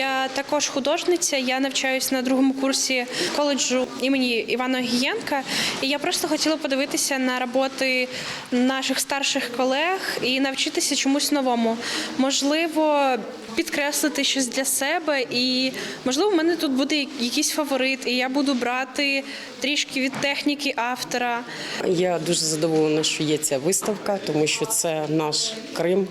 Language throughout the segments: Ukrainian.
Я також художниця. Я навчаюсь на другому курсі коледжу імені Івана Гієнка. І я просто хотіла подивитися на роботи наших старших колег і навчитися чомусь новому. Можливо, підкреслити щось для себе, і можливо, в мене тут буде якийсь фаворит, і я буду брати трішки від техніки автора. Я дуже задоволена, що є ця виставка, тому що це наш Крим.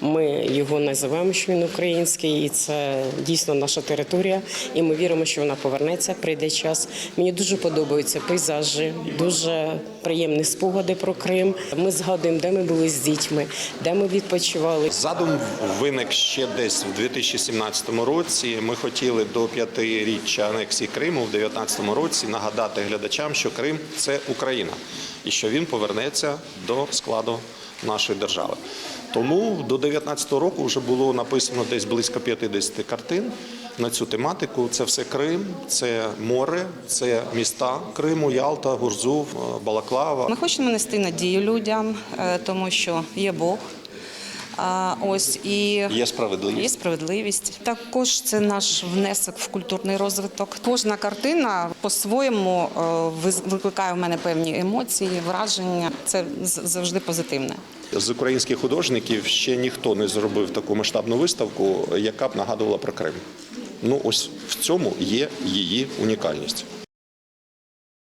Ми його називаємо, що він український, і це дійсно наша територія. І ми віримо, що вона повернеться. Прийде час. Мені дуже подобаються пейзажі, дуже приємні спогади про Крим. Ми згадуємо, де ми були з дітьми, де ми відпочивали. Задум виник ще десь в 2017 році. Ми хотіли до п'ятиріччя анексії Криму в 2019 році нагадати глядачам, що Крим це Україна і що він повернеться до складу нашої держави. Тому до 2019 року вже було написано десь близько 50 картин на цю тематику. Це все Крим, це море, це міста Криму, Ялта, Гурзув, Балаклава. Ми хочемо нести надію людям, е, тому що є Бог. А, Ось і Є справедливість. Є справедливість. Також це наш внесок в культурний розвиток. Кожна картина по-своєму е, викликає в мене певні емоції, враження. Це завжди позитивне. З українських художників ще ніхто не зробив таку масштабну виставку, яка б нагадувала про Крим. Ну ось в цьому є її унікальність.